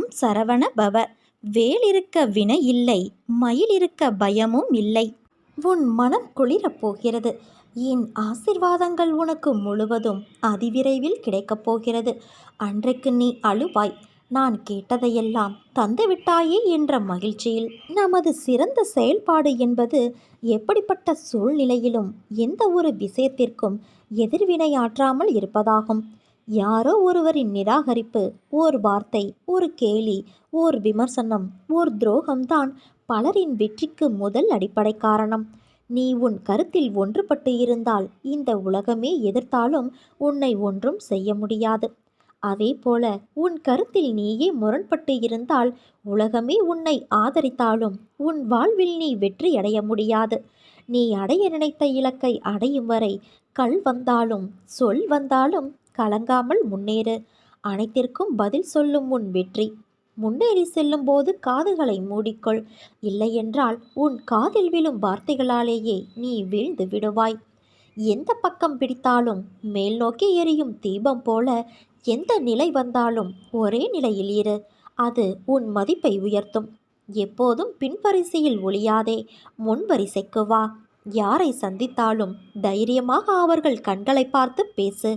ஓம் சரவண பவ. வேல் இருக்க வினை இல்லை மயில் இருக்க பயமும் இல்லை. உன் மனம் குளிரப் போகிறது. என் ஆசிர்வாதங்கள் உனக்கு முழுவதும் அதிவிரைவில் கிடைக்கப் போகிறது. அன்றைக்கு நீ அழுவாய். நான் கேட்டதையெல்லாம் தந்துவிட்டாயே என்ற மகிழ்ச்சியில். நமது சிறந்த செயல்பாடு என்பது எப்படிப்பட்ட சூழ்நிலையிலும் எந்த ஒரு விஷயத்திற்கும் எதிர்வினையாற்றாமல் இருப்பதாகும். யாரோ ஒருவரின் நிராகரிப்பு ஓர் வார்த்தை ஒரு கேலி ஓர் விமர்சனம் ஓர் துரோகம்தான் பலரின் வெற்றிக்கு முதல் அடிப்படை காரணம். நீ உன் கருத்தில் ஒன்றுபட்டு இருந்தால் இந்த உலகமே எதிர்த்தாலும் உன்னை ஒன்றும் செய்ய முடியாது. அதே போல உன் கருத்தில் நீயே முரண்பட்டு இருந்தால் உலகமே உன்னை ஆதரித்தாலும் உன் வாழ்வில் நீ வெற்றி அடைய முடியாது. நீ அடைய நினைத்த இலக்கை அடையும் வரை கல் வந்தாலும் சொல் வந்தாலும் கலங்காமல் முன்னேறு. அனைத்திற்கும் பதில் சொல்லும் உன் வெற்றி. முன்னேறி செல்லும் போது காதுகளை மூடிக்கொள். இல்லையென்றால் உன் காதில் விழும் வார்த்தைகளாலேயே நீ வீழ்ந்து விடுவாய். எந்த பக்கம் பிடித்தாலும் மேல் நோக்கி எரியும் தீபம் போல எந்த நிலை வந்தாலும் ஒரே நிலையில் இரு. அது உன் மதிப்பை உயர்த்தும். எப்போதும் பின்வரிசையில் ஒளியாதே. முன்வரிசைக்கு வா. யாரை சந்தித்தாலும் தைரியமாக அவர்கள் கண்களை பார்த்து பேசு.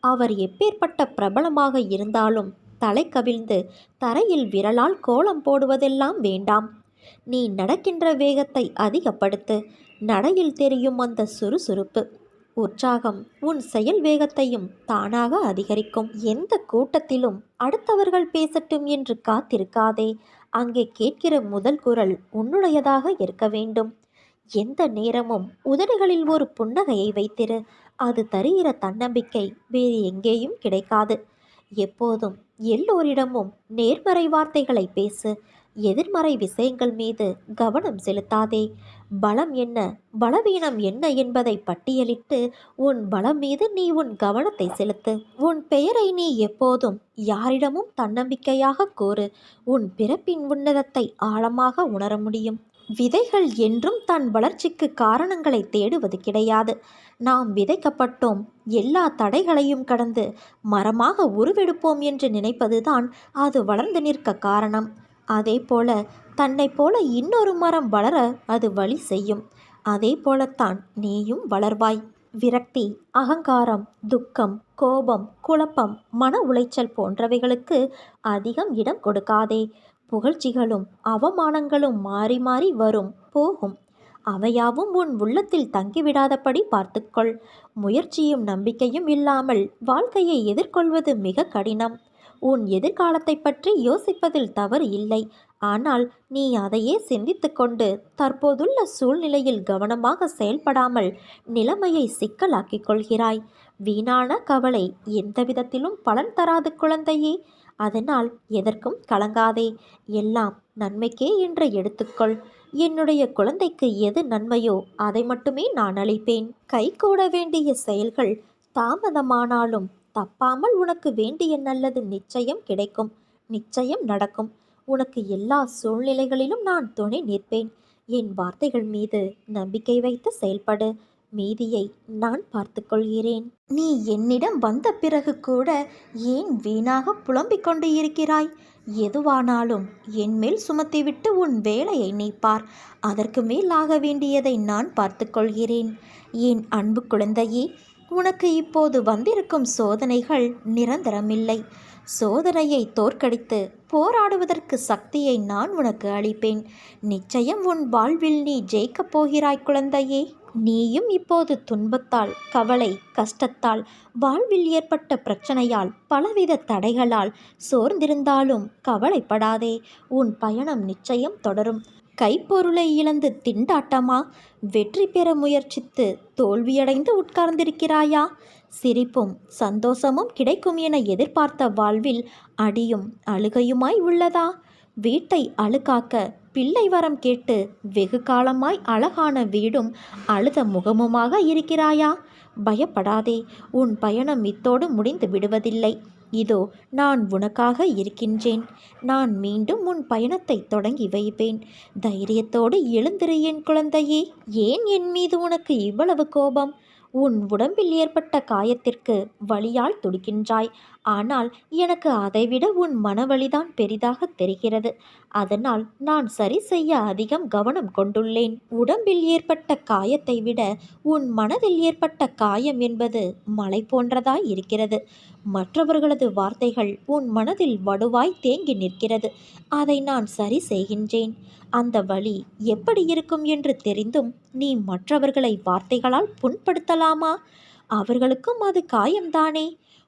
அவர் எப்பேற்பட்ட பிரபலமாக இருந்தாலும் தலை கவிழ்ந்து தரையில் விரலால் கோலம் போடுவதெல்லாம் வேண்டாம். நீ நடக்கின்ற வேகத்தை அதிகப்படுத்து நடையில் தெரியும் அந்த சுறுசுறுப்பு. உற்சாகம் உன் செயல் வேகத்தையும் தானாக அதிகரிக்கும். எந்த கூட்டத்திலும் அடுத்தவர்கள் பேசட்டும் என்று காத்திருக்காதே. அங்கே கேட்கிற முதல் குரல் உன்னுடையதாக இருக்க வேண்டும். எந்த நேரமும் உதடுகளில் ஒரு புன்னகையை வைத்திரு. அது தருகிற தன்னம்பிக்கை வேறு எங்கேயும் கிடைக்காது. எப்போதும் எல்லோரிடமும் நேர்மறை வார்த்தைகளை பேசு. எதிர்மறை விஷயங்கள் மீது கவனம் செலுத்தாதே. பலம் என்ன பலவீனம் என்ன என்பதை பட்டியலிட்டு உன் பலம் மீது நீ உன் கவனத்தை செலுத்து. உன் பெயரை நீ எப்போதும் யாரிடமும் தன்னம்பிக்கையாக கூறு. உன் பிறப்பின் உன்னதத்தை ஆழமாக உணர முடியும். விதைகள் என்றும் தன் வளர்ச்சிக்கு காரணங்களை தேடுவது கிடையாது. நாம் விதைக்கப்பட்டோம். எல்லா தடைகளையும் கடந்து மரமாக உருவெடுப்போம் என்று நினைப்பதுதான் அது வளர்ந்து நிற்க காரணம். அதே போல தன்னை போல இன்னொரு மரம் வளர அது வழி செய்யும். அதே போலத்தான் நீயும் வளர்வாய். விரக்தி அகங்காரம் துக்கம் கோபம் குழப்பம் மன உளைச்சல் போன்றவைகளுக்கு அதிகம் இடம் கொடுக்காதே. புகழ்ச்சிகளும் அவமானங்களும் மாறி மாறி வரும் போகும். அவையாவும் உன் உள்ளத்தில் தங்கிவிடாதபடி பார்த்துக்கொள். முயற்சியும் நம்பிக்கையும் இல்லாமல் வாழ்க்கையை எதிர்கொள்வது மிக கடினம். உன் எதிர்காலத்தை பற்றி யோசிப்பதில் தவறு இல்லை. ஆனால் நீ அதையே சிந்தித்து கொண்டு தற்போதுள்ள சூழ்நிலையில் கவனமாக செயல்படாமல் நிலைமையை சிக்கலாக்கிக் கொள்கிறாய். வீணான கவலை எந்த விதத்திலும் பலன் தராது குழந்தையே. அதனால் எதற்கும் கலங்காதே. எல்லாம் நன்மைக்கே என்று எடுத்துக்கொள். என்னுடைய குழந்தைக்கு எது நன்மையோ அதை மட்டுமே நான் அளிப்பேன். கைகூட வேண்டிய செயல்கள் தாமதமானாலும் தப்பாமல் உனக்கு வேண்டிய நல்லது நிச்சயம் கிடைக்கும். நிச்சயம் நடக்கும். உனக்கு எல்லா சூழ்நிலைகளிலும் நான் துணை நிற்பேன். என் வார்த்தைகள் மீது நம்பிக்கை வைத்து செயல்படு. மீதியை நான் பார்த்துக்கொள்கிறேன் நீ என்னிடம் வந்த பிறகு கூட ஏன் வீணாக புலம்பிக் கொண்டு இருக்கிறாய்? எதுவானாலும் என் மேல் சுமத்திவிட்டு உன் வேலையை நீப்பார் அதற்கு மேல் ஆக வேண்டியதை நான் பார்த்துக்கொள்கிறேன் என் அன்பு குழந்தையே உனக்கு இப்போது வந்திருக்கும் சோதனைகள் நிரந்தரமில்லை. சோதனையை தோற்கடித்து போராடுவதற்கு சக்தியை நான் உனக்கு அளிப்பேன். நிச்சயம் உன் வாழ்வில் நீ ஜெயிக்கப் போகிறாய் குழந்தையே. நீயும் இப்போது துன்பத்தால் கவலை கஷ்டத்தால் வாழ்வில் ஏற்பட்ட பிரச்சனையால் பலவித தடைகளால் சோர்ந்திருந்தாலும் கவலைப்படாதே. உன் பயணம் நிச்சயம் தொடரும். கைப்பொருளை இழந்து திண்டாட்டமா? வெற்றி பெற முயற்சித்து தோல்வியடைந்து உட்கார்ந்திருக்கிறாயா? சிரிப்பும் சந்தோஷமும் கிடைக்கும் என எதிர்பார்த்த வாழ்வில் அடியும் அழுகையுமாய் உள்ளதா? வீட்டை அழுக்காக்க பிள்ளை வரம் கேட்டு வெகு காலமாய் அழகான வீடும் அழுத முகமுமாக இருக்கிறாயா? பயப்படாதே உன் பயணம் இத்தோடு முடிந்து விடுவதில்லை. இதோ நான் உனக்காக இருக்கின்றேன். நான் மீண்டும் உன் பயணத்தை தொடங்கி வைப்பேன். தைரியத்தோடு எழுந்திரு என் குழந்தையே. ஏன் என் மீது உனக்கு இவ்வளவு கோபம்? உன் உடம்பில் ஏற்பட்ட காயத்திற்கு வலியால் துடிக்கின்றாய். ஆனால் எனக்கு அதைவிட உன் மனவலிதான் பெரிதாக தெரிகிறது. அதனால் நான் சரி செய்ய அதிகம் கவனம் கொண்டுள்ளேன். உடம்பில் ஏற்பட்ட காயத்தை விட உன் மனதில் ஏற்பட்ட காயம் என்பது மலை போன்றதாய் இருக்கிறது. மற்றவர்களது வார்த்தைகள் உன் மனதில் வடுவாய் தேங்கி நிற்கிறது. அதை நான் சரி செய்கின்றேன். அந்த வழி எப்படி இருக்கும் என்று தெரிந்தும் நீ மற்றவர்களை வார்த்தைகளால் புண்படுத்தலாமா? அவர்களுக்கும் அது காயம்தானே?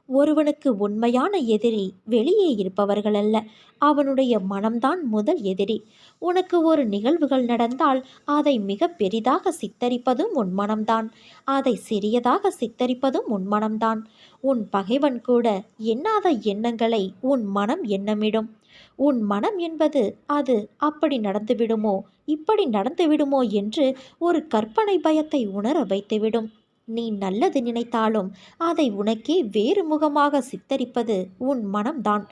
ஒருவனுக்கு உண்மையான எதிரி வெளியே இருப்பவர்கள் அல்ல அவனுடைய மனம்தான் முதல் எதிரி. உனக்கு ஒரு நிகழ்வுகள் நடந்தால் அதை மிக பெரிதாக சித்தரிப்பதும் உன் மனம்தான். அதை சிறியதாக சித்தரிப்பதும் உன் மனம்தான். உன் பகைவன் கூட எண்ணாத எண்ணங்களை உன் மனம் எண்ணமிடும். உன் மனம் என்பது அது அப்படி நடந்துவிடுமோ இப்படி நடந்துவிடுமோ என்று ஒரு கற்பனை பயத்தை உணர வைத்துவிடும். நீ நல்லது நினைத்தாலும் அதை உனக்கே வேறு முகமாக சித்தரிப்பது உன் மனம்தான்.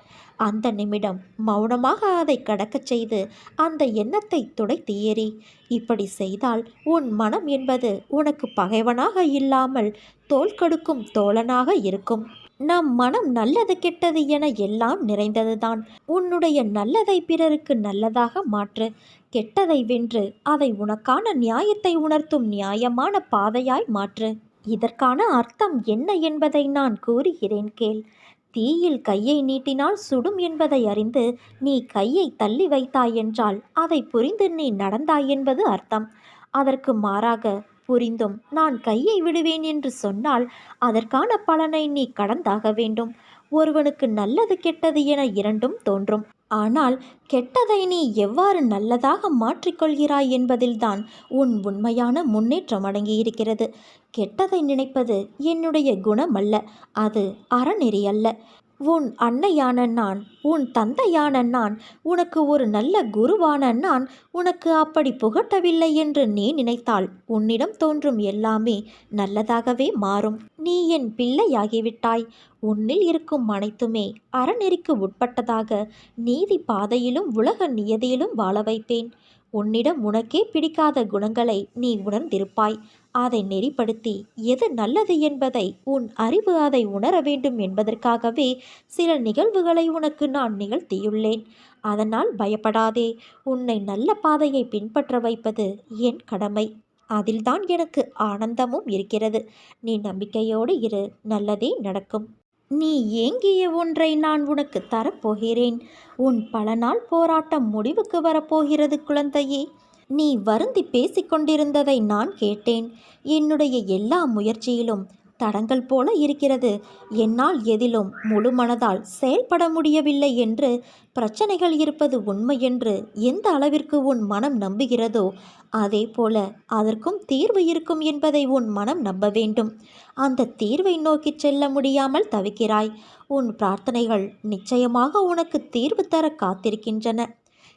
அந்த நிமிடம் மௌனமாக அதை கடக்கச் செய்து அந்த எண்ணத்தை துடைத்து ஏறி இப்படி செய்தால் உன் மனம் என்பது உனக்கு பகைவனாக இல்லாமல் தோல் கடுக்கும் தோழனாக இருக்கும். நம் மனம் நல்லது கெட்டது என எல்லாம் நிறைந்ததுதான். உன்னுடைய நல்லதை பிறருக்கு நல்லதாக மாற்று. கெட்டதை வென்று அதை உனக்கான நியாயத்தை உணர்த்தும் நியாயமான பாதையாய் மாற்று. இதற்கான அர்த்தம் என்ன என்பதை நான் கூறுகிறேன் கேள். தீயில் கையை நீட்டினால் சுடும் என்பதை அறிந்து நீ கையை தள்ளி வைத்தாய் என்றால் அதை புரிந்து நீ நடந்தாய் என்பது அர்த்தம். அதற்கு மாறாக புரிந்தும் நான் கையை விடுவேன் என்று சொன்னால் அதற்கான பலனை நீ கடந்தாக வேண்டும். ஒருவனுக்கு நல்லது கெட்டது என இரண்டும் தோன்றும். ஆனால் கெட்டதை நீ எவ்வாறு நல்லதாக மாற்றிக்கொள்கிறாய் என்பதில்தான் உன் உண்மையான முன்னேற்றம் அடங்கியிருக்கிறது. கெட்டதை நினைப்பது என்னுடைய குணம் அல்ல அது அறநெறி அல்ல உன் அன்னையான நான் உன் தந்தையான நான் உனக்கு ஒரு நல்ல குருவான நான் உனக்கு அப்படி புகட்டவில்லை என்று நீ நினைத்தால் உன்னிடம் தோன்றும் எல்லாமே நல்லதாகவே மாறும். நீ என் பிள்ளையாகிவிட்டாய். உன்னில் இருக்கும் அனைத்துமே அறநெறிக்கு உட்பட்டதாக நீதி பாதையிலும் உலக நியதியிலும் வாழ வைப்பேன். உன்னிடம் உனக்கே பிடிக்காத குணங்களை நீ உணர்ந்திருப்பாய். அதை நெறிப்படுத்தி எது நல்லது என்பதை உன் அறிவு அதை உணர வேண்டும் என்பதற்காகவே சில நிகழ்வுகளை உனக்கு நான் நிகழ்த்தியுள்ளேன். அதனால் பயப்படாதே உன்னை நல்ல பாதையை பின்பற்ற வைப்பது என் கடமை. அதில்தான் எனக்கு ஆனந்தமும் இருக்கிறது. நீ நம்பிக்கையோடு இரு நல்லதே நடக்கும். நீ ஏங்கிய ஒன்றை நான் உனக்கு தரப்போகிறேன். உன் பல நாள் போராட்டம் முடிவுக்கு வரப்போகிறது குழந்தையே. நீ வருந்தி பேசிக்கொண்டிருந்ததை நான் கேட்டேன். என்னுடைய எல்லா முயற்சியிலும் தடங்கள் போல இருக்கிறது. என்னால் எதிலும் முழு மனதால் செயல்பட முடியவில்லை என்று பிரச்சனைகள் இருப்பது உண்மை என்று எந்த அளவிற்கு உன் மனம் நம்புகிறதோ அதே போல அதற்கும் தீர்வு இருக்கும் என்பதை உன் மனம் நம்ப வேண்டும். அந்த தீர்வை நோக்கி செல்ல முடியாமல் தவிக்கிறாய். உன் பிரார்த்தனைகள் நிச்சயமாக உனக்கு தீர்வு தர காத்திருக்கின்றன.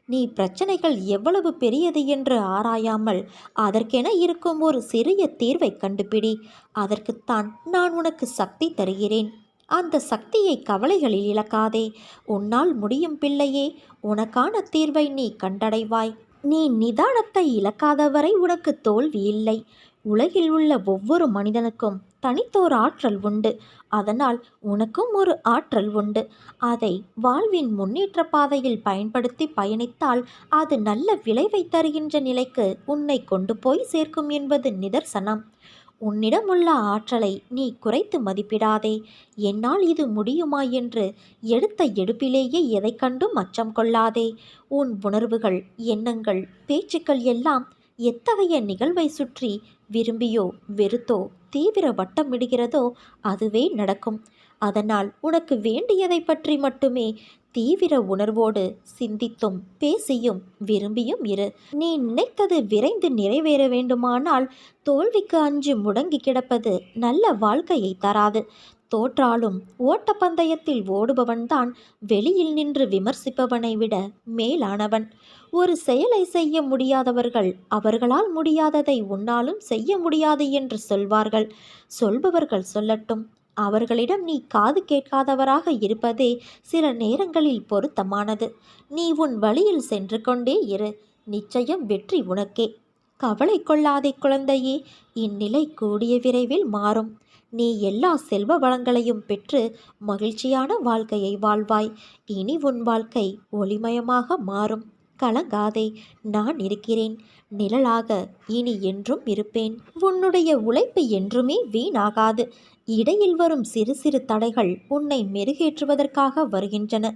நீ பிரச்சனைகள் எவ்வளவு பெரியது என்று ஆராயாமல் அதற்கென இருக்கும் ஒரு சிறிய தீர்வை கண்டுபிடி. அதற்குத்தான் நான் உனக்கு சக்தி தருகிறேன். அந்த சக்தியை கவலைகளில் இழக்காதே. உன்னால் முடியும் பிள்ளையே உனக்கான தீர்வை நீ கண்டடைவாய். நீ நிதானத்தை இழக்காதவரை உனக்கு தோல்வி இல்லை. உலகில் உள்ள ஒவ்வொரு மனிதனுக்கும் தனித்தோர் ஆற்றல் உண்டு. அதனால் உனக்கும் ஒரு ஆற்றல் உண்டு. அதை வாழ்வின் முன்னேற்ற பாதையில் பயன்படுத்தி பயணித்தால் அது நல்ல விளைவை தருகின்ற நிலைக்கு உன்னை கொண்டு போய் சேர்க்கும் என்பது நிதர்சனம். உன்னிடம் உள்ள ஆற்றலை நீ குறைத்து மதிப்பிடாதே. என்னால் இது முடியுமா என்று எடுத்த எடுப்பிலேயே எதை கண்டும் அச்சம் கொள்ளாதே. உன் உணர்வுகள் எண்ணங்கள் பேச்சுக்கள் எல்லாம் எத்தகைய நிகழ்வை சுற்றி விரும்பியோ வெறுத்தோ தீவிர வட்டமிடுகிறதோ அதுவே நடக்கும். அதனால் உனக்கு வேண்டியதை பற்றி மட்டுமே தீவிர உணர்வோடு சிந்தித்தும் பேசியும் விரும்பியும் இரு. நீ நினைத்தது விரைந்து நிறைவேற வேண்டுமானால் தோல்விக்கு அஞ்சு முடங்கி கிடப்பது நல்ல வாழ்க்கையை தராது. தோற்றாலும் ஓட்டப்பந்தயத்தில் ஓடுபவன்தான் வெளியில் நின்று விமர்சிப்பவனை விட மேலானவன். ஒரு செயலை செய்ய முடியாதவர்கள் அவர்களால் முடியாததை உன்னாலும் செய்ய முடியாது என்று சொல்வார்கள். சொல்பவர்கள் சொல்லட்டும் அவர்களிடம் நீ காது கேட்காதவராக இருப்பதே சில நேரங்களில் பொருத்தமானது. நீ உன் வழியில் சென்று கொண்டே இரு. நிச்சயம் வெற்றி உனக்கே. கவலை கொள்ளாதே குழந்தையே இந்நிலை கூடிய விரைவில் மாறும். நீ எல்லா செல்வ வளங்களையும் பெற்று மகிழ்ச்சியான வாழ்க்கையை வாழ்வாய். இனி உன் வாழ்க்கை ஒளிமயமாக மாறும். கலங்காதே நான் இருக்கிறேன். நிழலாக இனி என்றும் இருப்பேன். உன்னுடைய உழைப்பு என்றுமே வீணாகாது. இடையில் வரும் சிறு சிறு தடைகள் உன்னை மெருகேற்றுவதற்காக வருகின்றன.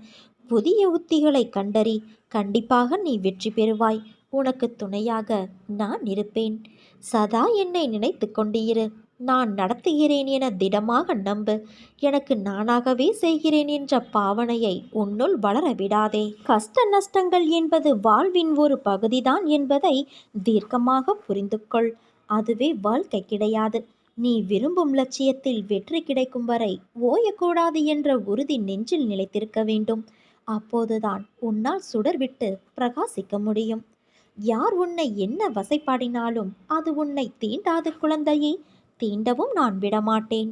புதிய உத்திகளை கண்டறி கண்டிப்பாக நீ வெற்றி பெறுவாய். உனக்கு துணையாக நான் இருப்பேன். சதா என்னை நினைத்து கொண்டிரு. நான் நடத்துகிறேன் என திடமாக நம்பு. எனக்கு நானாகவே செய்கிறேன் என்ற பாவனையை உன்னுள் வளர விடாதே. கஷ்ட நஷ்டங்கள் என்பது வாழ்வின் ஒரு பகுதிதான் என்பதை தீர்க்கமாக புரிந்து கொள் அதுவே வாழ்க்கை கிடையாது. நீ விரும்பும் லட்சியத்தில் வெற்றி கிடைக்கும் வரை ஓயக்கூடாது என்ற உறுதி நெஞ்சில் நிலைத்திருக்க வேண்டும். அப்போதுதான் உன்னால் சுடர் விட்டு பிரகாசிக்க முடியும். யார் உன்னை என்ன வசைப்பாடினாலும் அது உன்னை தீண்டாது குழந்தையே. தீண்டவும் நான் விடமாட்டேன்.